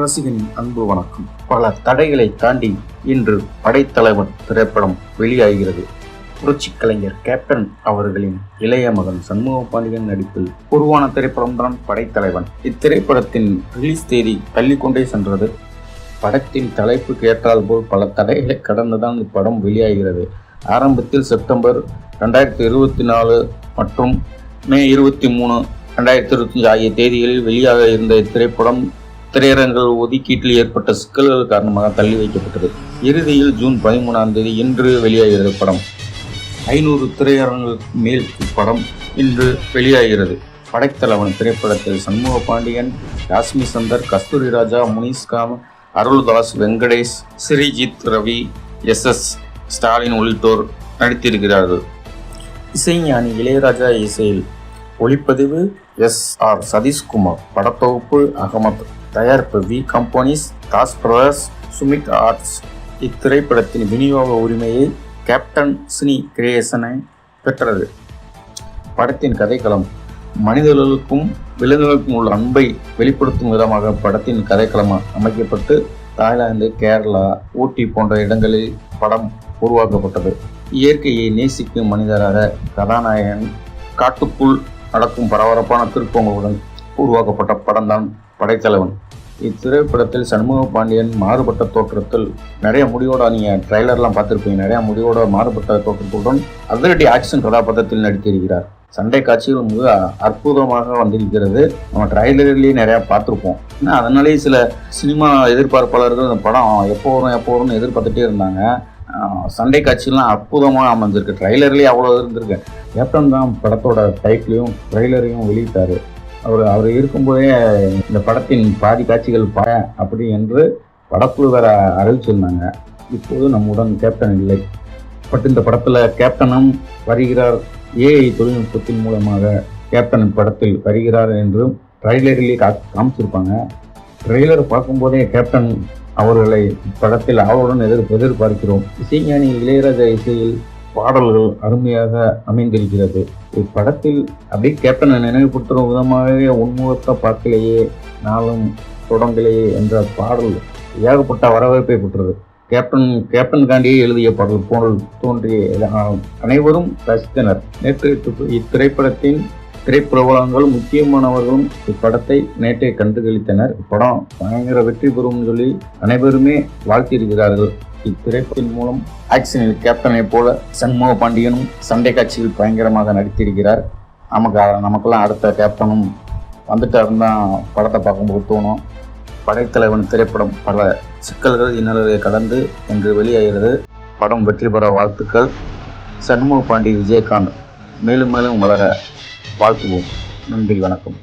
ரசிகனின் அன்பு வணக்கம். பல தடைகளை தாண்டி இன்று படைத்தலைவன் திரைப்படம் வெளியாகிறது. புரட்சி கலைஞர் கேப்டன் அவர்களின் இளைய மகன் சண்முக பாண்டியன் நடிப்பில் உருவான திரைப்படம் தான் படைத்தலைவன். இத்திரைப்படத்தின் ரிலீஸ் தேதி தள்ளிக்கொண்டே சென்றது. படத்தின் தலைப்புக்கு ஏற்றால் போல் பல தடைகளை கடந்துதான் இப்படம் வெளியாகிறது. ஆரம்பத்தில் செப்டம்பர் ரெண்டாயிரத்தி இருபத்தி நாலு மற்றும் மே இருபத்தி மூணு ரெண்டாயிரத்தி இருபத்தஞ்சு ஆகிய தேதிகளில் வெளியாக இருந்த இத்திரைப்படம் திரையரங்குகள் ஒதுக்கீட்டில் ஏற்பட்ட சிக்கல்கள் காரணமாக தள்ளி வைக்கப்பட்டது. இறுதியில் ஜூன் பதிமூணாம் தேதி இன்று வெளியாகிறது படம். ஐநூறு திரையரங்குகளுக்கு மேல் இப்படம் இன்று வெளியாகிறது. படைத்தலைவன் திரைப்படத்தில் சண்முக பாண்டியன் யாஸ்மி சந்தர் கஸ்தூரி ராஜா முனிஸ்காம் அருள்தாஸ் வெங்கடேஷ் ஸ்ரீஜித் ரவி எஸ் எஸ் ஸ்டாலின் உள்ளிட்டோர் நடித்திருக்கிறார்கள். இசைஞானி இளையராஜா இசையில் ஒளிப்பதிவு எஸ் ஆர் சதீஷ்குமார். படத்தொகுப்பு அகமது. தயாரிப்பு V companies Das brothers Sumith arts இத்திரைப்படத்தின் விநியோக உரிமையை கேப்டன் சினி கிரியேஷனை பெற்றது. படத்தின் கதைக்களம் மனிதர்களுக்கும் விலங்குகளுக்கும் உள்ள அன்பை வெளிப்படுத்தும் விதமாக படத்தின் கதைக்களம் அமைக்கப்பட்டு தாய்லாந்து கேரளா ஊட்டி போன்ற இடங்களில் படம் உருவாக்கப்பட்டது. இயற்கையை நேசிக்கும் மனிதராக கதாநாயகன் காட்டுக்குள் நடக்கும் பரபரப்பான திருப்பங்களுடன் உருவாக்கப்பட்ட படம்தான் படைத்தலைவன். இத்திரைப்படத்தில் சண்முக பாண்டியன் மாறுபட்ட தோற்றத்தில் நிறைய முடிவோட நீங்கள் ட்ரைலர்லாம் பார்த்துருப்பீங்க. நிறைய முடிவோட மாறுபட்ட தோற்றத்துடன் அதிரடி ஆக்ஷன் கதாபாத்திரத்தில் நடித்திருக்கிறார். சண்டை காட்சிகள் மிக அற்புதமாக வந்திருக்கிறது. நம்ம ட்ரைலர்லேயே நிறையா பார்த்துருப்போம். ஏன்னா அதனாலேயே சில சினிமா எதிர்பார்ப்பாளர்கள் இந்த படம் எப்போ வரும் எப்போ வரும்னு எதிர்பார்த்துட்டே இருந்தாங்க. சண்டை காட்சிலாம் அற்புதமாக அமைஞ்சிருக்கு ட்ரைலர்லேயே அவ்வளோ இருந்திருக்கு. கேப்டன் தான் படத்தோட டைட்டிலையும் ட்ரைலரையும் வெளியிட்டார். அவர் அவர் இருக்கும்போதே இந்த படத்தின் பாதி காட்சிகள் ப அப்படி என்று படக்குழு வேற அறிவிச்சிருந்தாங்க இப்போது நம்முடன் கேப்டன் இல்லை. பட் இந்த படத்தில் கேப்டனும் வருகிறார். ஏஐ தொழில்நுட்பத்தின் மூலமாக கேப்டன் படத்தில் வருகிறார் என்றும் ட்ரைலரிலே கா காமிச்சிருப்பாங்க. ட்ரெய்லர் பார்க்கும்போதே கேப்டன் அவர்களை படத்தில் ஆவலுடன் எதிர் எதிர்பார்க்கிறோம். இசைஞானி இளையராஜா இசையில் பாடல்கள் அருமையாக அமைந்திருக்கிறது. இப்படத்தில் அப்படியே கேப்டனை நினைவுபடுத்தும் விதமாகவே உன்முகத்தை பார்க்கலையே நாளும் தொடங்கலையே என்ற பாடல் ஏகப்பட்ட வரவேற்பை பெற்றது. கேப்டன் கேப்டன் காண்டியே எழுதிய பாடல் போல் தோன்றிய அனைவரும் ரசித்தனர். நேற்று இத்திரைப்படத்தின் திரைப்பிரபலங்களும் முக்கியமானவர்களும் இப்படத்தை நேற்றே கண்டுகளித்தனர். இப்படம் பயங்கர வெற்றி பெறும் சொல்லி அனைவருமே வாழ்த்தியிருக்கிறார்கள். இத்திரைப்பின் மூலம் ஆக்ஷனில் கேப்டனை போல சண்முக பாண்டியனும் சண்டை காட்சியில் பயங்கரமாக நடித்திருக்கிறார். நமக்கு நமக்கெல்லாம் அடுத்த கேப்டனும் வந்துட்டாருன்னு தான் படத்தை பார்க்கும்போது தோணும். படைத்தலைவன் திரைப்படம் பல சிக்கல்கள் இன்னல்களை கடந்து என்று வெளியாகிறது. படம் வெற்றி பெற வாழ்த்துக்கள். சண்முக பாண்டி விஜயகாந்த். மேலும் மேலும் வளர வாழ்த்துவோம். நன்றி வணக்கம்.